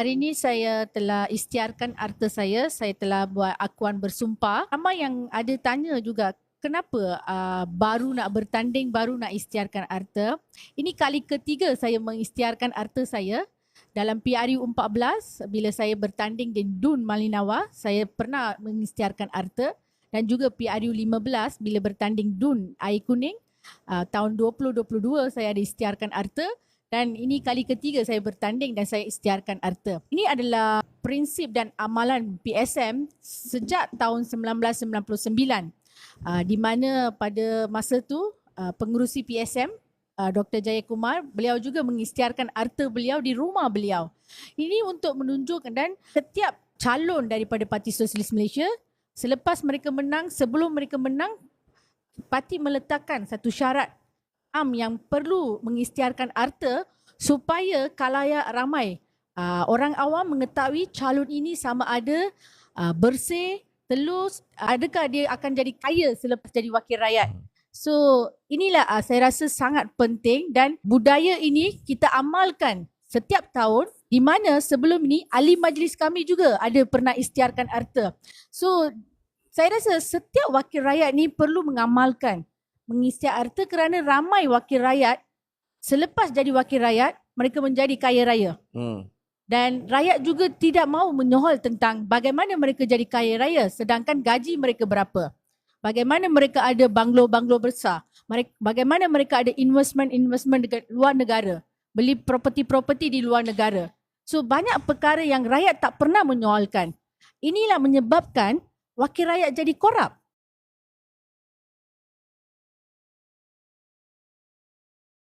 hari ini saya telah istiarkan harta saya. Saya telah buat akuan bersumpah. Ramai yang ada tanya juga kenapa uh, baru nak bertanding, baru nak istiarkan harta. Ini kali ketiga saya mengistiarkan harta saya. Dalam PRU 14, bila saya bertanding di Dun Malinawa, saya pernah mengistiarkan harta. Dan juga PRU 15, bila bertanding Dun Air Kuning, uh, tahun 2022 saya ada istiarkan harta. Dan ini kali ketiga saya bertanding dan saya istiarkan harta. Ini adalah prinsip dan amalan PSM sejak tahun 1999. Uh, di mana pada masa tu uh, pengurusi PSM uh, Dr. Jayakumar beliau juga mengistiarkan harta beliau di rumah beliau. Ini untuk menunjukkan dan setiap calon daripada Parti Sosialis Malaysia selepas mereka menang sebelum mereka menang parti meletakkan satu syarat am yang perlu mengistiarkan harta supaya kalayak ramai uh, orang awam mengetahui calon ini sama ada uh, bersih, telus, adakah dia akan jadi kaya selepas jadi wakil rakyat. So inilah uh, saya rasa sangat penting dan budaya ini kita amalkan setiap tahun di mana sebelum ini ahli majlis kami juga ada pernah istiarkan harta. So saya rasa setiap wakil rakyat ni perlu mengamalkan mengisi harta kerana ramai wakil rakyat selepas jadi wakil rakyat mereka menjadi kaya raya. Hmm. Dan rakyat juga tidak mahu menyohol tentang bagaimana mereka jadi kaya raya sedangkan gaji mereka berapa. Bagaimana mereka ada banglo-banglo besar. Mereka, bagaimana mereka ada investment-investment dekat luar negara. Beli property-property di luar negara. So banyak perkara yang rakyat tak pernah menyoalkan. Inilah menyebabkan wakil rakyat jadi korup.